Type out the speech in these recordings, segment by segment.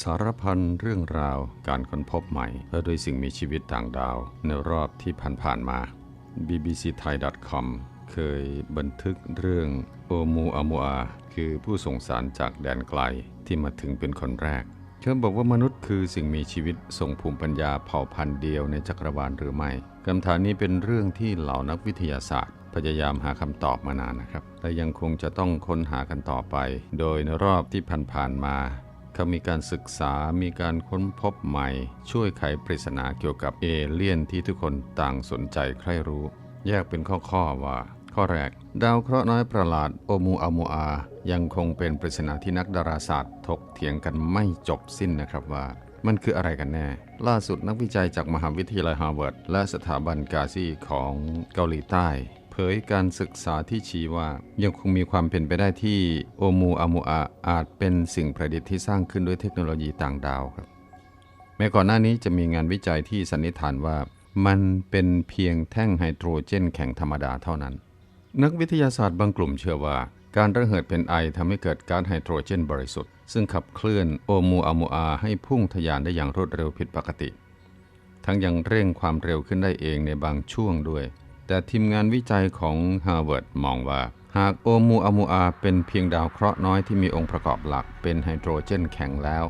สารพันเรื่องราวการค้นพบใหม่และด้วยสิ่งมีชีวิตต่างดาวในรอบที่ผ่านๆมา bbcthai.com เคยบันทึกเรื่องโอมูอามูอาคือผู้ส่งสารจากแดนไกลที่มาถึงเป็นคนแรก เชื่อบอกว่ามนุษย์คือสิ่งมีชีวิตส่งภูมิปัญญาเผ่าพันธุ์เดียวในจักรวาลหรือไม่คำถามนี้เป็นเรื่องที่เหล่านักวิทยาศาสตร์ พยายามหาคำตอบมานานนะครับ และยังคงจะต้องค้นหากันต่อไป โดยในรอบที่ผ่านๆมา เขามีการศึกษามีการค้นพบใหม่ ช่วยไขปริศนาเกี่ยวกับเอเลี่ยนที่ทุกคนต่างสนใจใคร่รู้ แยกเป็นข้อๆว่า ข้อแรก ดาวเคราะห์น้อยประหลาดโอมูอามูอา ยังคงเป็นปริศนาที่นักดาราศาสตร์ ถกเถียงกันไม่จบสิ้นนะครับว่า มันคืออะไรกันแน่ ล่าสุดนักวิจัยจากมหาวิทยาลัยฮาร์วาร์ดและสถาบันกาซีของเกาหลีใต้ ผยการศึกษาที่ชี้ว่ายังคงมีความเป็นไปได้ที่โอมูอามูอาอาจเป็นสิ่งประดิษฐ์ที่สร้างขึ้นด้วยเทคโนโลยีต่างดาวครับแม้ก่อนหน้านี้จะมีงานวิจัยที่สันนิษฐานว่า มันเป็นเพียงแท่งไฮโดรเจนแข็งธรรมดาเท่านั้น นักวิทยาศาสตร์บางกลุ่มเชื่อว่า การระเหิดเป็นไอทำให้เกิดก๊าซไฮโดรเจนบริสุทธิ์ซึ่งขับเคลื่อนโอมูอามูอาให้พุ่งทะยานได้อย่างรวดเร็วผิดปกติ ทั้งยังเร่งความเร็วขึ้นได้เองในบางช่วงด้วย แต่ทีมงานวิจัยของฮาร์วาร์ดมองว่า หากโอมูอามูอาเป็นเพียงดาวเคราะห์น้อยที่มีองค์ประกอบหลักเป็นไฮโดรเจนแข็งแล้ว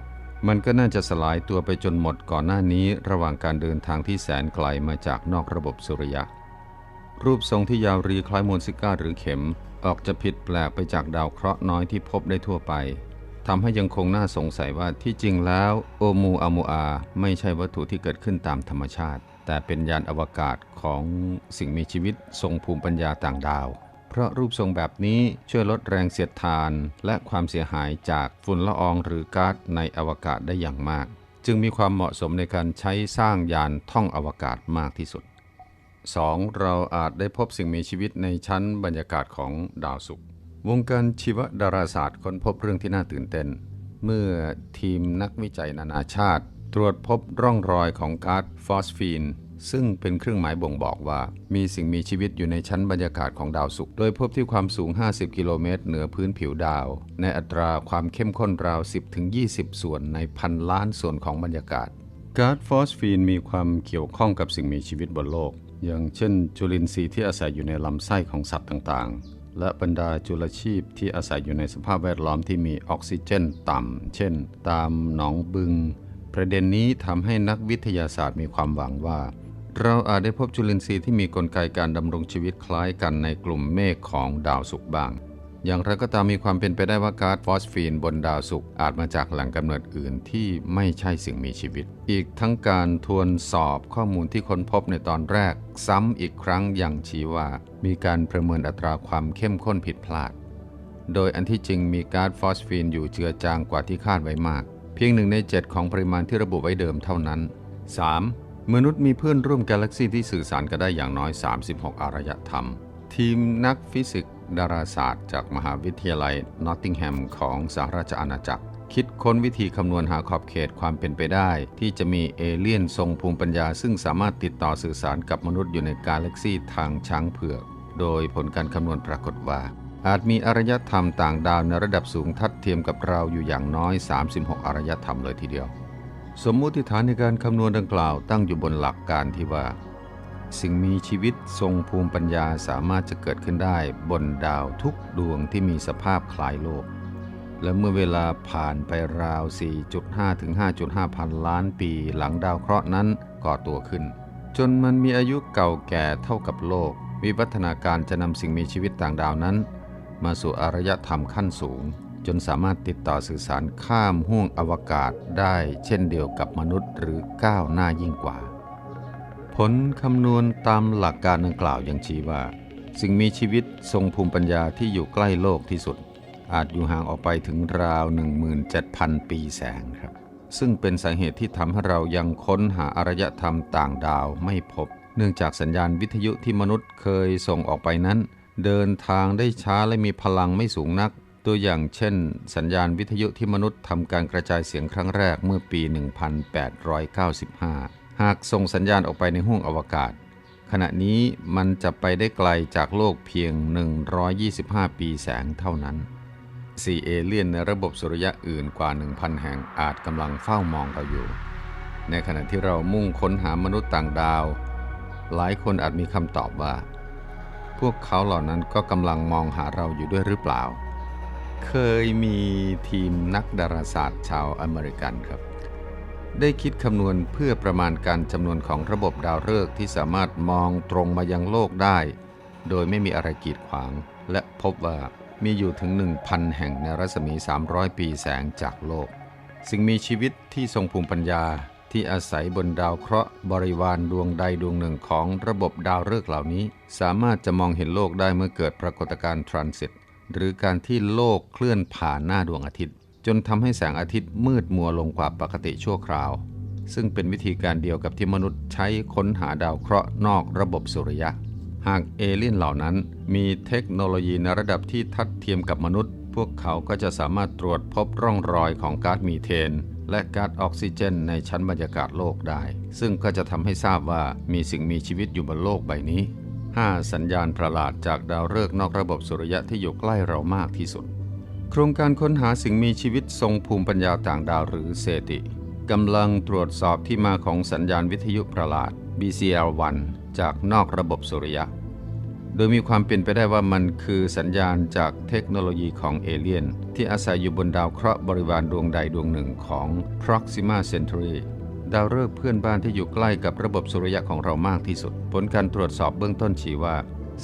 มันก็น่าจะสลายตัวไปจนหมดก่อนหน้านี้ระหว่างการเดินทางที่แสนไกลมาจากนอกระบบสุริยะ รูปทรงที่ยาวรีคล้ายมวลซิก้าหรือเข็ม ออกจะผิดแปลกไปจากดาวเคราะห์น้อยที่พบได้ทั่วไปทำให้ยังคงน่าสงสัยว่าที่จริงแล้ว โอมูอามูอาไม่ใช่วัตถุที่เกิดขึ้นตามธรรมชาติ แต่เป็นยานอวกาศของสิ่งมีชีวิตทรงภูมิปัญญาต่างดาว เพราะรูปทรงแบบนี้ช่วยลดแรงเสียดทานและความเสียหายจากฝุ่นละอองหรือก๊าซในอวกาศได้อย่างมาก จึงมีความเหมาะสมในการใช้สร้างยานท่องอวกาศมากที่สุด 2. เราอาจได้พบสิ่งมีชีวิตในชั้นบรรยากาศของดาวศุกร์วงการชีวดาราศาสตร์ค้นพบเรื่องที่น่าตื่นเต้น เมื่อทีมนักวิจัยนานาชาติ ตรวจพบร่องรอยของก๊าซฟอสฟีน ซึ่งเป็นเครื่องหมายบ่งบอกว่า มีสิ่งมีชีวิตอยู่ในชั้นบรรยากาศของดาวศุกร์โดยพบที่ความสูง 50 กิโลเมตร เหนือพื้นผิวดาว ในอัตราความเข้มข้นราว 10-20 ส่วนในพันล้านส่วนของบรรยากาศก๊าซฟอสฟีนมีความเกี่ยวข้องกับสิ่งมีชีวิตบนโลก อย่างเช่น จุลินทรีย์ที่อาศัยอยู่ในลำไส้ของสัตว์ต่างๆ และบรรดาจุลชีพที่อาศัยอยู่ในสภาพแวดล้อมที่มีออกซิเจนต่ำ เช่น ตามหนองบึง ประเด็นนี้ทำให้นักวิทยาศาสตร์มีความหวังว่า เราอาจได้พบจุลินทรีย์ที่มีกลไกการดำรงชีวิตคล้ายกันในกลุ่มเมฆของดาวศุกร์บ้าง อย่างไรก็ตามมีความเป็นไปได้ว่าก๊าซฟอสฟีนบนดาวศุกร์อาจมาจากแหล่งกำเนิดอื่นที่ไม่ใช่สิ่งมีชีวิต อีกทั้งการทวนสอบข้อมูลที่ค้นพบในตอนแรก ซ้ำอีกครั้งอย่างชี้ว่า มีการประเมินอัตราความเข้มข้นผิดพลาด โดยอันที่จริงมีก๊าซฟอสฟีนอยู่เจือจางกว่าที่คาดไว้มาก เพียงหนึ่งใน 7 ของปริมาณที่ระบุไว้เดิมเท่านั้น 3. มนุษย์มีเพื่อนร่วมกาแล็กซีที่สื่อสารกันได้อย่างน้อย 36 อารยธรรม ทีมนักฟิสิกส์ดาราศาสตร์ จากมหาวิทยาลัยนอตติงแฮมของสหราชอาณาจักร คิดค้นวิธีคำนวณหาขอบเขตความเป็นไปได้ ที่จะมีเอเลี่ยนทรงภูมิปัญญา ซึ่งสามารถติดต่อสื่อสารกับมนุษย์อยู่ในกาแล็กซีทางช้างเผือก โดยผลการคำนวณปรากฏว่า อาจมีอารยธรรมต่างดาวในระดับสูงทัดเทียมกับเราอยู่อย่างน้อย 36 อารยธรรมเลยทีเดียว สมมุติฐานในการคำนวณดังกล่าวตั้งอยู่บนหลักการที่ว่า สิ่งมีชีวิตทรงภูมิปัญญาสามารถจะเกิดขึ้นได้บนดาวทุกดวงที่มีสภาพคล้ายโลก และเมื่อเวลาผ่านไปราว 4.5 ถึง 5.5 พันล้านปีหลังดาวเคราะห์นั้นก่อตัวขึ้น จนมันมีอายุเก่าแก่เท่ากับโลก วิวัฒนาการจะนำสิ่งมีชีวิตต่างดาวนั้น มาสู่อารยธรรมขั้นสูง จนสามารถติดต่อสื่อสารข้ามห้วงอวกาศได้เช่นเดียวกับมนุษย์หรือก้าวหน้ายิ่งกว่า ผลคำนวณตามหลักการดังกล่าวยังชี้ว่า สิ่งมีชีวิตทรงภูมิปัญญาที่อยู่ใกล้โลกที่สุด อาจอยู่ห่างออกไปถึงราว 17,000 ปีแสงครับ ซึ่งเป็นสาเหตุที่ทำให้เรายังค้นหาอารยธรรมต่างดาวไม่พบ เนื่องจากสัญญาณวิทยุที่มนุษย์เคยส่งออกไปนั้น เดินทางได้ช้าและมีพลังไม่สูงนัก ตัวอย่างเช่น สัญญาณวิทยุที่มนุษย์ทำการกระจายเสียงครั้งแรกเมื่อปี 1895 หากส่งสัญญาณออกไปในห้วงอวกาศ ขณะนี้มันจะไปได้ไกลจากโลกเพียง 125 ปีแสงเท่านั้น4เอเลี่ยนในระบบสุริยะอื่นกว่า 1,000 แห่งอาจกำลังเฝ้ามองเราอยู่ ในขณะที่เรามุ่งค้นหามนุษย์ต่างดาว หลายคนอาจมีคำตอบว่า พวกเขาเหล่านั้นก็กำลังมองหาเราอยู่ด้วยหรือเปล่า เคยมีทีมนักดาราศาสตร์ชาวอเมริกันครับ ได้คิดคำนวณเพื่อประมาณการจำนวนของระบบดาวฤกษ์ที่สามารถมองตรงมายังโลกได้ โดยไม่มีอะไรกีดขวาง และพบว่ามีอยู่ถึง 1,000 แห่งในรัศมี 300 ปีแสงจากโลก สิ่งมีชีวิตที่ทรงภูมิปัญญา ที่อาศัยบนดาวเคราะห์บริวารดวงใดดวงหนึ่งของระบบดาวฤกษ์เหล่านี้ สามารถจะมองเห็นโลกได้เมื่อเกิดปรากฏการณ์ทรานสิตหรือการที่โลกเคลื่อนผ่านหน้าดวงอาทิตย์ จนทำให้แสงอาทิตย์มืดมัวลงกว่าปกติชั่วคราว ซึ่งเป็นวิธีการเดียวกับที่มนุษย์ใช้ค้นหาดาวเคราะห์นอกระบบสุริยะ หากเอเลี่ยนเหล่านั้นมีเทคโนโลยีในระดับที่ทัดเทียมกับมนุษย์ พวกเขาก็จะสามารถตรวจพบร่องรอยของก๊าซมีเทน และก๊าซออกซิเจน ในชั้นบรรยากาศโลกได้ ซึ่งก็จะทำให้ทราบว่ามีสิ่งมีชีวิตอยู่บนโลกใบนี้ 5 สัญญาณประหลาดจากดาวฤกษ์นอกระบบสุริยะที่อยู่ใกล้เรามากที่สุด โครงการค้นหาสิ่งมีชีวิตทรงภูมิปัญญาต่างดาวหรือเซติกำลังตรวจสอบที่มาของสัญญาณวิทยุประหลาด BCL1 จากนอกระบบสุริยะ โดยมีความเป็นไปได้ว่ามันคือสัญญาณจากเทคโนโลยีของเอเลียน ที่อาศัยอยู่บนดาวเคราะห์บริวารดวงใดดวงหนึ่งของ Proxima Centauri ดาวฤกษ์เพื่อนบ้านที่อยู่ใกล้กับระบบสุริยะของเรามากที่สุด ผลการตรวจสอบเบื้องต้นชี้ว่า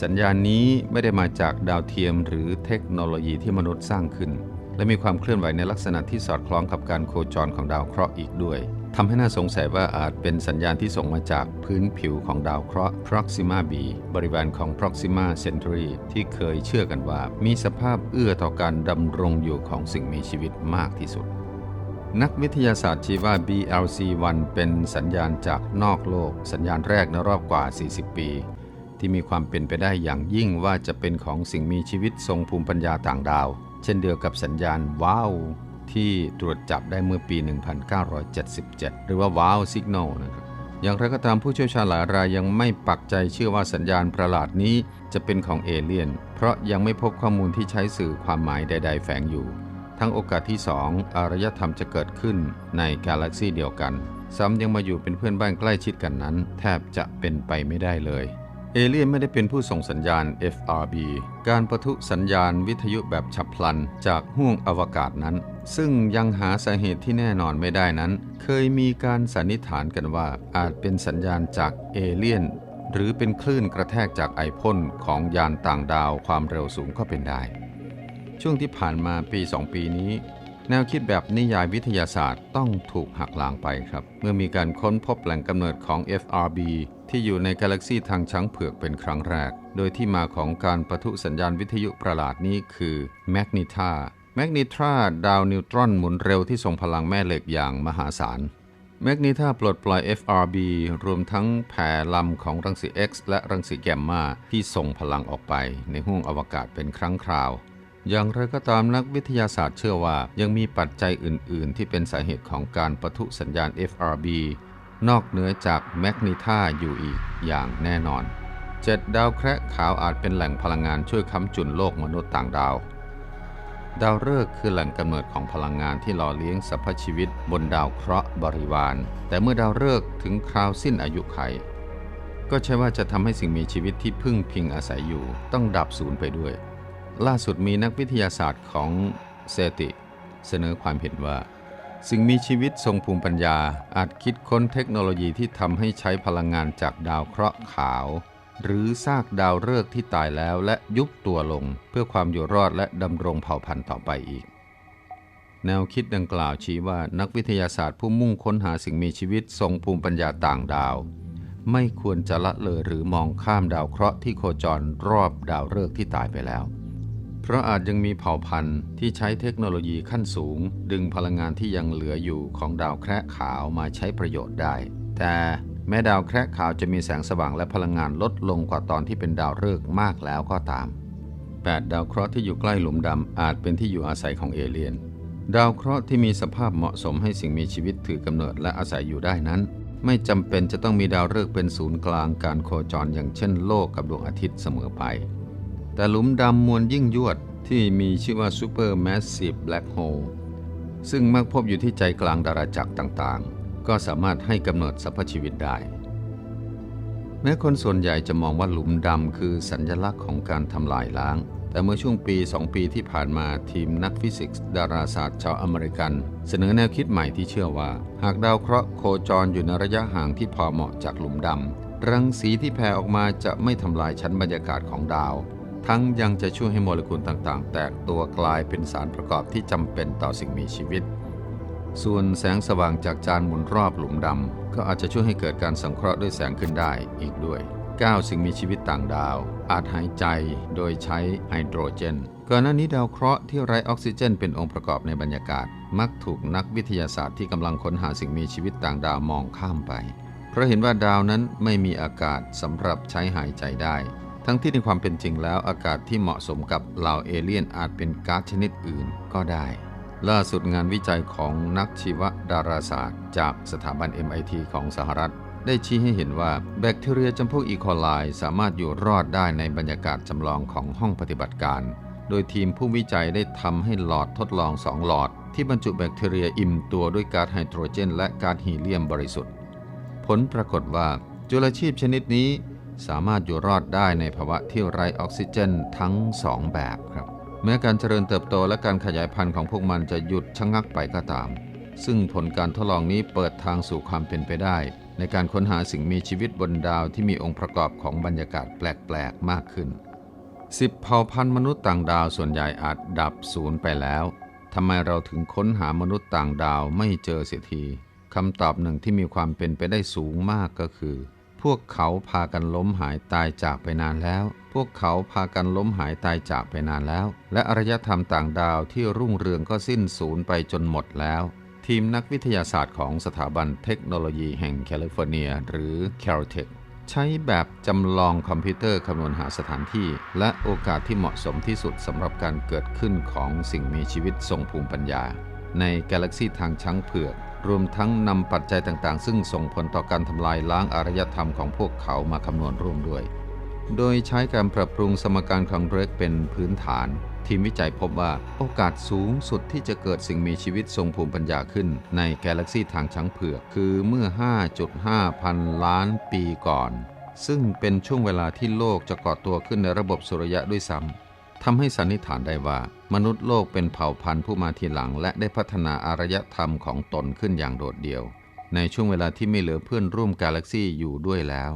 สัญญาณนี้ไม่ได้มาจากดาวเทียมหรือเทคโนโลยีที่มนุษย์สร้างขึ้น และมีความเคลื่อนไหวในลักษณะที่สอดคล้องกับการโคจรของดาวเคราะห์อีกด้วย ทำให้น่าสงสัยว่าอาจเป็นสัญญาณที่ส่งมาจากพื้นผิวของดาวเคราะห์ Proxima b บริวารของ Proxima Centauri ที่เคยเชื่อกันว่า มีสภาพเอื้อต่อการดำรงอยู่ของสิ่งมีชีวิตมากที่สุด นักวิทยาศาสตร์ชี้ว่า BLC1 เป็นสัญญาณจากนอกโลก สัญญาณแรกในรอบกว่า 40 ปี ที่มีความเป็นไปได้อย่างยิ่งว่าจะเป็นของสิ่งมีชีวิตทรงภูมิปัญญาต่างดาว เช่นเดียวกับสัญญาณว้าว ที่ตรวจจับได้เมื่อปี 1977 หรือว่าว้าวสิกโนนะครับอย่างไรก็ตามผู้เชี่ยวชาญหลายรายยังไม่ปักใจเชื่อว่าสัญญาณประหลาดนี้จะเป็นของเอเลี่ยน เพราะยังไม่พบข้อมูลที่ใช้สื่อความหมายใด ๆ แฝงอยู่ ทั้งโอกาสที่ 2 อารยธรรมจะเกิดขึ้นในกาแล็กซีเดียวกัน ซ้ำยังมาอยู่เป็นเพื่อนบ้านใกล้ชิดกันนั้น แทบจะเป็นไปไม่ได้เลย เอเลี่ยนไม่ได้เป็นผู้ส่งสัญญาณ FRB การประทุสัญญาณวิทยุแบบฉับพลันจากห้วงอวกาศนั้น ซึ่งยังหาสาเหตุที่แน่นอนไม่ได้นั้น เคยมีการสันนิษฐานกันว่าอาจเป็นสัญญาณจากเอเลี่ยน หรือเป็นคลื่นกระแทกจากไอพ่นของยานต่างดาวความเร็วสูงก็เป็นได้ ช่วงที่ผ่านมาปี 2 ปีนี้ แนวคิดแบบนิยายวิทยาศาสตร์ต้องถูกหักล้างไปครับ เมื่อมีการค้นพบแหล่งกำเนิดของ FRB ที่อยู่ในกาแล็กซีทางช้างเผือกเป็นครั้งแรก โดยที่มาของการประทุสัญญาณวิทยุประหลาดนี้คือแมกนิทาแมกนิทราดาวนิวตรอนหมุนเร็วที่ส่งพลังแม่เหล็กอย่างมหาศาลแมกนิทาปลดปล่อย FRB รวมทั้งแผ่ลำของรังสี X และรังสีแกมมาที่ส่งพลังออกไปในห้วงอวกาศเป็นครั้งคราว อย่างไรก็ตามนักวิทยาศาสตร์เชื่อว่ายังมีปัจจัยอื่น ๆ ที่เป็นสาเหตุของการปะทุสัญญาณ FRB นอกเหนือจากแมกนิท่าอยู่อีกอย่างแน่นอนเจ็ดดาวแคระขาวอาจเป็นแหล่งพลังงานช่วยค้ำจุนโลกมนุษย์ต่างดาว ดาวฤกษ์คือแหล่งกำเนิดของพลังงานที่หล่อเลี้ยงสรรพชีวิตบนดาวเคราะห์บริวาร แต่เมื่อดาวฤกษ์ถึงคราวสิ้นอายุไข ก็ใช่ว่าจะทำให้สิ่งมีชีวิตที่พึ่งพิงอาศัยอยู่ ต้องดับสูญไปด้วย ล่าสุดมีนักวิทยาศาสตร์ของเซติ เสนอความเห็นว่า สิ่งมีชีวิตทรงภูมิปัญญาอาจคิดค้นเทคโนโลยีที่ทำให้ใช้พลังงานจากดาวเคราะห์ขาว หรือซากดาวฤกษ์ที่ตายแล้วและยุบตัวลง เพื่อความอยู่รอดและดำรงเผ่าพันธุ์ต่อไปอีก แนวคิดดังกล่าวชี้ว่านักวิทยาศาสตร์ผู้มุ่งค้นหาสิ่งมีชีวิตทรงภูมิปัญญาต่างดาวไม่ควรจะละเลยหรือมองข้ามดาวเคราะห์ที่โคจรรอบดาวฤกษ์ที่ตายไปแล้ว เพราะอาจยังมีเผ่าพันธุ์ที่ใช้เทคโนโลยีขั้นสูง ดึงพลังงานที่ยังเหลืออยู่ของดาวแคระขาวมาใช้ประโยชน์ได้ แต่แม้ดาวแคระขาวจะมีแสงสว่างและพลังงานลดลงกว่าตอนที่เป็นดาวฤกษ์มากแล้วก็ตาม 8 ดาวเคราะห์ที่อยู่ใกล้หลุมดำอาจเป็นที่อยู่อาศัยของเอเลียน ดาวเคราะห์ที่มีสภาพเหมาะสมให้สิ่งมีชีวิตถือกำเนิดและอาศัยอยู่ได้นั้น ไม่จำเป็นจะต้องมีดาวฤกษ์เป็นศูนย์กลางการโคจรอย่างเช่นโลกกับดวงอาทิตย์เสมอไป แต่หลุมดำมวลยิ่งยวดที่มีชื่อว่า Supermassive Black Hole ซึ่งมักพบอยู่ที่ใจกลางดาราจักรต่างๆ ก็สามารถให้กำเนิดสรรพชีวิตได้ แม้คนส่วนใหญ่จะมองว่าหลุมดำคือสัญลักษณ์ของการทำลายล้าง แต่เมื่อช่วงปี 2 ปีที่ผ่านมาทีมนักฟิสิกส์ ดาราศาสตร์ชาวอเมริกัน เสนอแนวคิดใหม่ที่เชื่อว่า หากดาวเคราะห์โคจรอยู่ในระยะห่างที่พอเหมาะจากหลุมดำรังสีที่แผ่ออกมาจะไม่ทำลายชั้นบรรยากาศของดาว ทั้งยังจะช่วยให้โมเลกุลต่างๆ แตกตัวกลายเป็นสารประกอบที่จำเป็นต่อสิ่งมีชีวิต ส่วนแสงสว่างจากจานหมุนรอบหลุมดำก็อาจจะช่วยให้เกิดการสังเคราะห์ด้วยแสงขึ้นได้อีกด้วย 9 สิ่งมีชีวิตต่างดาว อาจหายใจโดยใช้ไฮโดรเจนก่อนหน้านี้ดาวเคราะห์ที่ไร้ออกซิเจน เป็นองค์ประกอบในบรรยากาศ มักถูกนักวิทยาศาสตร์ที่กำลังค้นหาสิ่งมีชีวิตต่างดาวมองข้ามไป เพราะเห็นว่าดาวนั้นไม่มีอากาศสำหรับใช้หายใจได้ ทั้งที่ในความเป็นจริงแล้วอากาศที่เหมาะสมกับเหล่าเอเลี่ยนอาจเป็นก๊าซชนิดอื่นก็ได้ ล่าสุดงานวิจัยของนักชีวดาราศาสตร์ จากสถาบัน MIT ของสหรัฐ ได้ชี้ให้เห็นว่าแบคทีเรียจำพวกอีโคไลสามารถอยู่รอดได้ในบรรยากาศจำลองของห้องปฏิบัติการ โดยทีมผู้วิจัยได้ทำให้หลอดทดลองสองหลอด ที่บรรจุแบคทีเรียอิ่มตัวด้วยก๊าซไฮโดรเจน และก๊าซฮีเลียมบริสุทธิ์ ผลปรากฏว่าจุลชีพชนิดนี้ สามารถอยู่รอดได้ในภาวะที่ไร้ออกซิเจนทั้งสองแบบครับ แม้การเจริญเติบโตและการขยายพันธุ์ของพวกมันจะหยุดชะงักไปก็ตาม ซึ่งผลการทดลองนี้เปิดทางสู่ความเป็นไปได้ ในการค้นหาสิ่งมีชีวิตบนดาวที่มีองค์ประกอบของบรรยากาศแปลก ๆ มากขึ้นสิบเผ่าพันธุ์มนุษย์ต่างดาวส่วนใหญ่อาจดับศูนย์ไปแล้วทำไมเราถึงค้นหามนุษย์ต่างดาวไม่เจอเสียทีคำตอบหนึ่งที่มีความเป็นไปได้สูงมากก็คือ พวกเขาพากันล้มหายตายจากไปนานแล้ว พวกเขาพากันล้มหายตายจากไปนานแล้ว และอารยธรรมต่างดาวที่รุ่งเรืองก็สิ้นสูญไปจนหมดแล้ว ทีมนักวิทยาศาสตร์ของสถาบันเทคโนโลยีแห่งแคลิฟอร์เนีย หรือ Caltech ใช้แบบจำลองคอมพิวเตอร์คำนวณหาสถานที่ และโอกาสที่เหมาะสมที่สุดสำหรับการเกิดขึ้นของสิ่งมีชีวิตทรงภูมิปัญญา ในกาแล็กซีทางช้างเผือก รวมทั้งนำปัจจัยต่างๆ ซึ่งส่งผลต่อการทำลายล้างอารยธรรมของพวกเขามาคำนวณร่วมด้วย โดยใช้การปรับปรุงสมการของเรกเป็นพื้นฐาน ทีมวิจัยพบว่าโอกาสสูงสุดที่จะเกิดสิ่งมีชีวิตทรงภูมิปัญญาขึ้นในกาแล็กซีทางช้างเผือก คือเมื่อ 5.5 พันล้านปีก่อน ซึ่งเป็นช่วงเวลาที่โลกจะก่อตัวขึ้นในระบบสุริยะด้วยซ้ำทำให้สันนิษฐานได้ว่า มนุษย์โลกเป็นเผ่าพันธุ์ผู้มาทีหลัง และได้พัฒนาอารยธรรมของตนขึ้นอย่างโดดเดี่ยว ในช่วงเวลาที่ไม่เหลือเพื่อนร่วมกาแล็กซี่อยู่ด้วยแล้ว